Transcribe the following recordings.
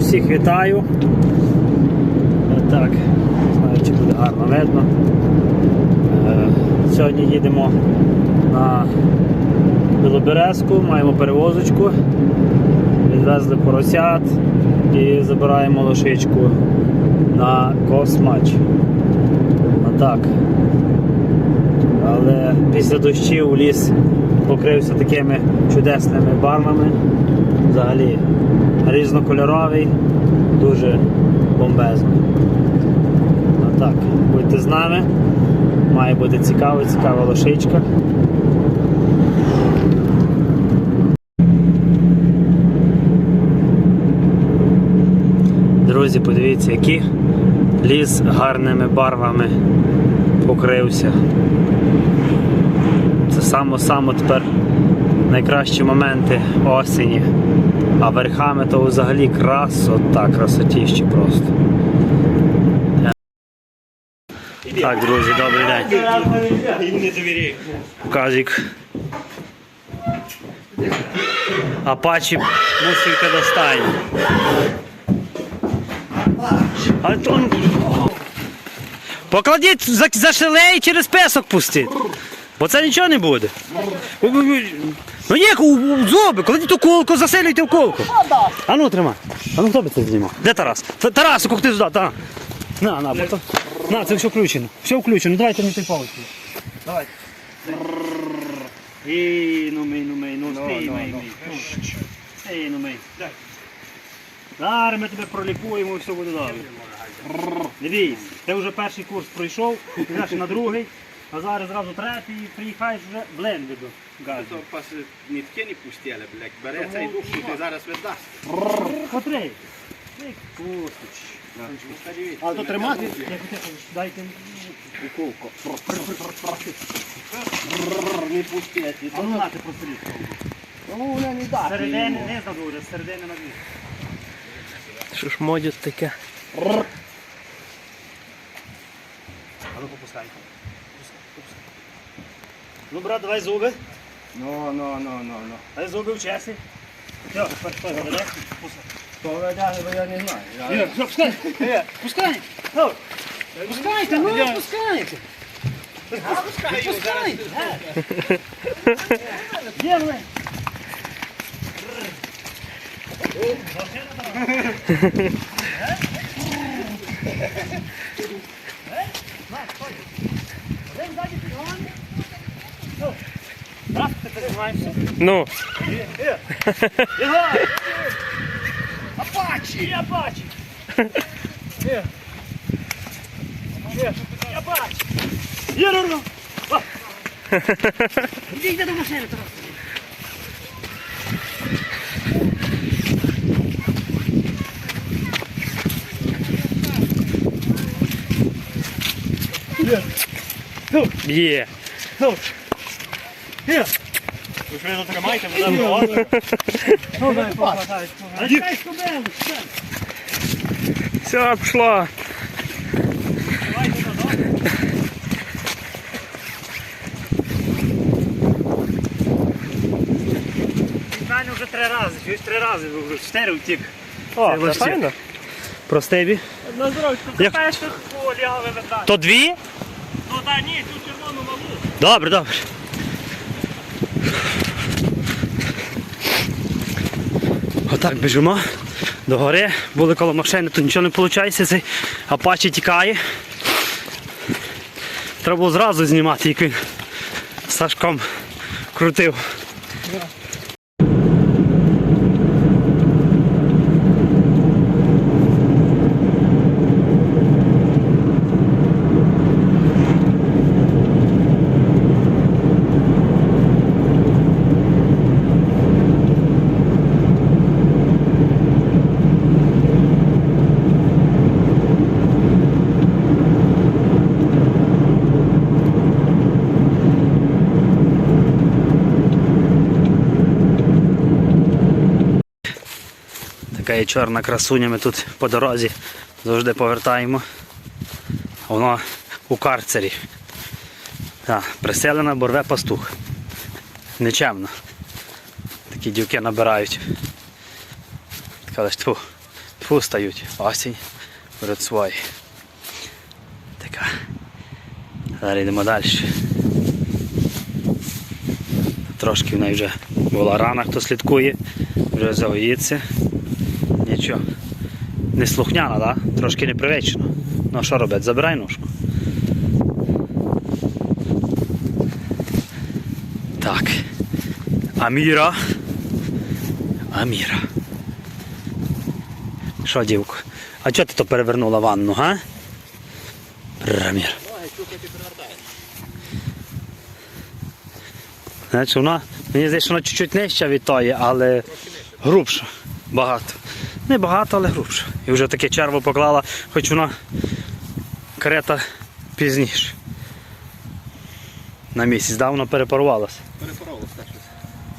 всіх вітаю. Е, Так, не знаю, чи буде гарно видно. Е, Сьогодні їдемо на Білоберезку, маємо перевозочку. Відвезли поросят і забираємо лошичку на космач. Отак. Але після дощів у ліс покрився такими чудесними барвами. Взагалі різнокольоровий, дуже бомбезний. Отак. Будьте з нами. Має бути цікаво, цікава лошичка. Друзі, подивіться, який ліс гарними барвами покрився. Це само-само тепер найкращі моменти осені. А верхами то взагалі красота, красотіще просто. Так, друзі, добрий день. Казік. Апачі мусулька достань. Покладіть за, за шилей і через песок пустіть. Бо це нічого не буде. Ну ніяк у, зуби, кладіть у колку, заселюйте в колку. А ну тримай. А ну хто би це знімав? Де Тарас? Та- Тарасику, ти сюди, та. На, на, бо то. На, це все включено. Все включено. Давайте не той паличку. Давай. І, ну мий, ну мий, ну стій, мий, мий. Стій, ну мий. Зараз ми тебе пролікуємо і все буде добре. Дивись, ти вже перший курс пройшов, йдеш на другий, а зараз зразу третій і приїхаєш вже бленди до газу. То пас нітки не пустили, блядь. Бере цей дух, і ти зараз віддасть. Котрий? Ти кусич. А то тримати? Я хотів, дайте Уколку. Не пустити. А ну нати просто. Ну, я не дати. Середини не задуже, середини на дві. Що ж модять таке? А ну попускай. Ну, брат, давай зуби. Ну, ну, ну, ну, ну. Дай зуби в часі. Все, тепер хто його веде? То веде, я не знаю. Я- Ігор, все, пускай. Е, Пускай. Ну, Пускайте, ну, пускайте. Пускайте. Є, ти це знімаєшся? Ну, Ігор! Апачі! І апачі! Є! Є! І апачі! Є, ну, ну! О! Іди, йди до машини, Тарас. Є! Ну, є. ну! Ви ж мене тримайте, мене не Ну, дай, попадай. Чекай, скобелу, чекай. Все, пішло. Давайте додому. Вже три рази, три рази, чотири втік. О, Це файно. Простебі. На здоров'я. Як- Як... полягали видати. То дві? Ну та ні, цю червону малу. Добре, добре. Отак біжимо до гори. Були коло машини, тут нічого не виходить, цей апачі тікає. Треба було зразу знімати, як він Сашком крутив. Така є чорна красуня, ми тут по дорозі завжди повертаємо. Воно у карцері. Так, приселена борве пастух. Нечемно. Такі дівки набирають. Така тьфу, Тьфу стають. Осінь. Перед свої. Така. Зараз йдемо далі. Трошки в неї вже була рана, хто слідкує, вже загоїться. Нічого. Не слухняна, да? трошки непривично. Ну що робити? Забирай ножку. Так. Аміра. Аміра. Що, дівко? А чого ти то перевернула ванну, га? Аміра. Значить, вона, мені здається, що вона чуть-чуть нижча від тої, але грубша. Багато. Не багато, але грубша. І вже таке черво поклала, хоч вона карета пізніше. На місяць давно перепарувалася. Так щось.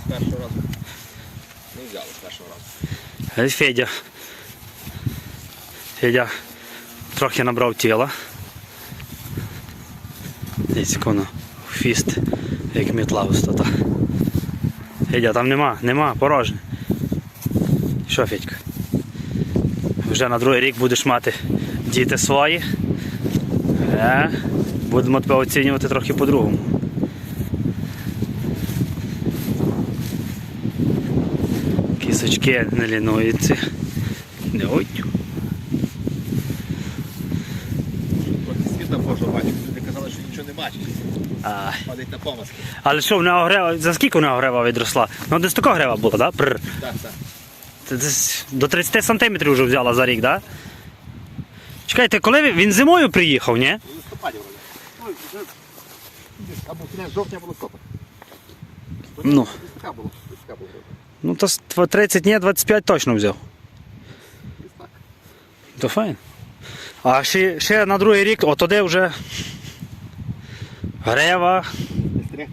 З першого разу. Не взяли з першого разу. Е, Федя. Федя трохи набрав тіла. Дивіться, як воно фіст, як мітла висота. Федя, там нема, нема, порожнє. Що, Федька? Вже на другий рік будеш мати діти свої. Е, будемо тебе оцінювати трохи по-другому. Кісочки не лінуються. Не ой. Трохи світа Божого бачив. Люди казали, що нічого не бачить. Ай. Падать на помазки. Але що, в нього грева, за скільки в нього грева відросла? Ну десь така грева була, да? Так, так. До 30 сантиметрів вже взяла за рік, да? Чекайте, коли він, він зимою приїхав, ні? У листопаді вже Або кінець жовтня. Ну. Було. Листка було. Ну то 30, ні, 25 точно взяв. То файн. А ще, ще на другий рік, от туди вже грева. Не.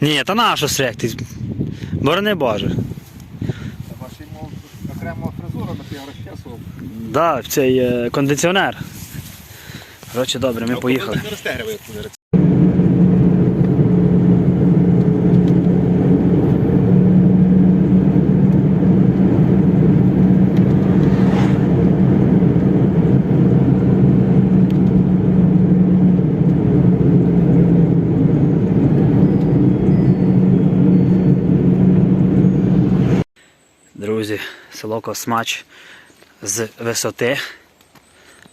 Ні, та нащо стректи? Борони Боже. Пів розчесував. Да, цей е, кондиціонер. Коротше, добре, ми поїхали. Не розтягриває, як не Друзі, село Космач з висоти.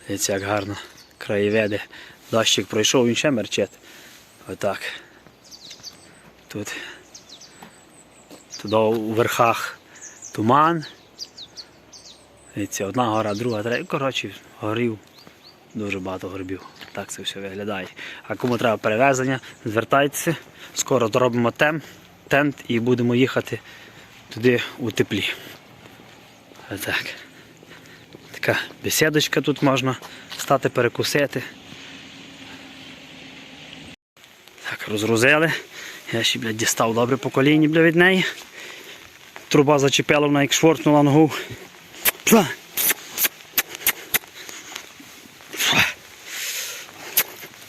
Дивіться, як гарно краєвиди. Дощик пройшов, він ще мерчить. Отак. Тут. Туди у верхах туман. Дивіться, одна гора, друга, третя. Коротше, горів. Дуже багато горбів. Так це все виглядає. А кому треба перевезення, звертайтеся. Скоро доробимо тем, тент і будемо їхати туди у теплі. Отак. Така бесідочка тут можна стати перекусити. Так, розгрузили. Я ще блядь, дістав добре по коліні бля, від неї. Труба зачепила, вона як шворкнула ногу.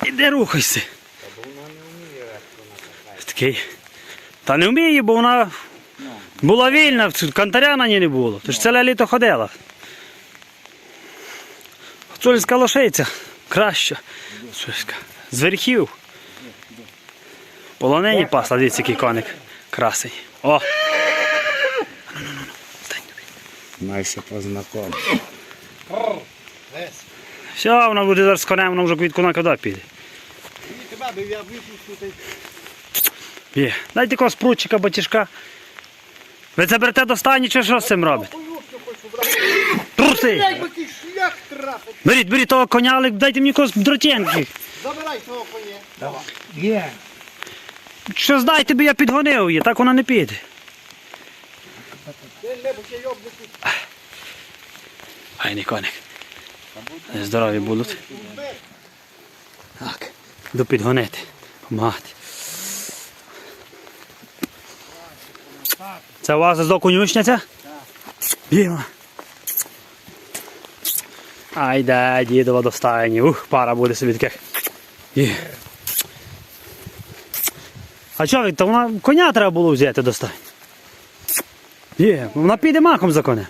Іди рухайся. Такий. Та не вміє, бо вона була вільна, кантаря на ній не було. Ти ж ціле літо ходила. Цольська лошиця краща. Цольська. З верхів. Полонені пасла, дивіться, який коник. Красий. О! Майся познаком. Все, вона буде зараз з конем, вона вже від конака куди піде. Є. Дайте якогось прутчика, батіжка. Ви це берете до стані, чи що з цим робите? Труси! Беріть, беріть того коня, але дайте мені якогось дротянки. Забирай свого коня. Є. Що здайте би я підгонив її, так вона не піде. Я. Гайний коник. Здорові будуть. Так, йду підгонити, помагати. Це у вас з конюшня ця? Біла. Ай да, дідова до стайні. Ух, пара буде собі таких. Є. А що ви, то вона коня треба було взяти до стайні. Є, вона піде махом за конем.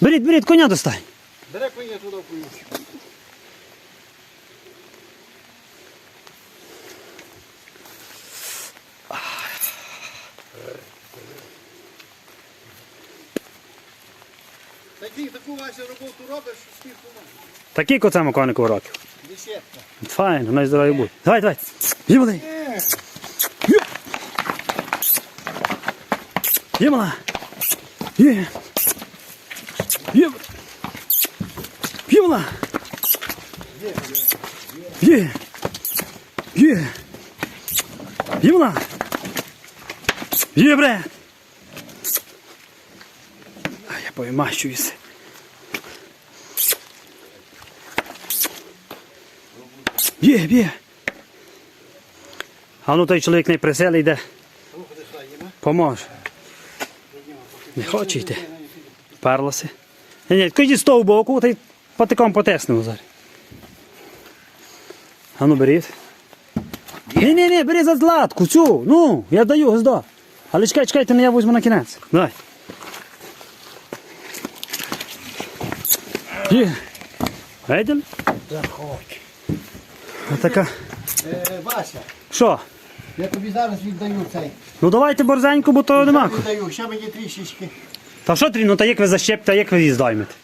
Беріть, беріть, коня достань. Бери коня туди в кою. Такі, таку Вася роботу робиш, що сміху немає. Такий коцем конику років. Десятка. Файно, най здоров'я буде. Давай, давай. Є малий. Є. Є мала. Є. Є. Є мала. Є. Є. Є мала. Є, бре. А я поймащуюся. Є, є. А ну той чоловік не приселий йде. Поможе. Не хоче йти. Перлося. Ні, ні, з того боку, та й патиком потиснув зараз. А ну беріть. Ні, ні, ні, бери за златку, цю. Ну, я даю гніздо. Але чекай, чекайте, не я візьму на кінець. Давай. Є. Видели? Заходь. Отака. Е, Вася, Що? я тобі зараз віддаю цей. Ну давайте борзенько, бо то нема. кого. Віддаю, ще мені трішечки. Та що ти, ну та як ви защепите, а як ви її здоймете?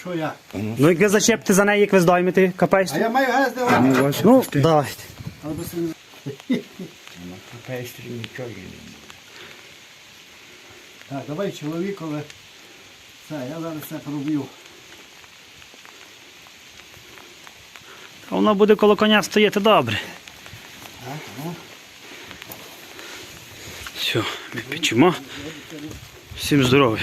Що я? Ну як ви защепите за неї, як ви здоймете, А я маю газ давати. Ну, Ну, давайте. Але без син- Пейстрі нічого є. Так, давай чоловікове. Все, я зараз це проб'ю. Воно буде коло коня стояти добре. Все, ми печемо. Всім здоров'я.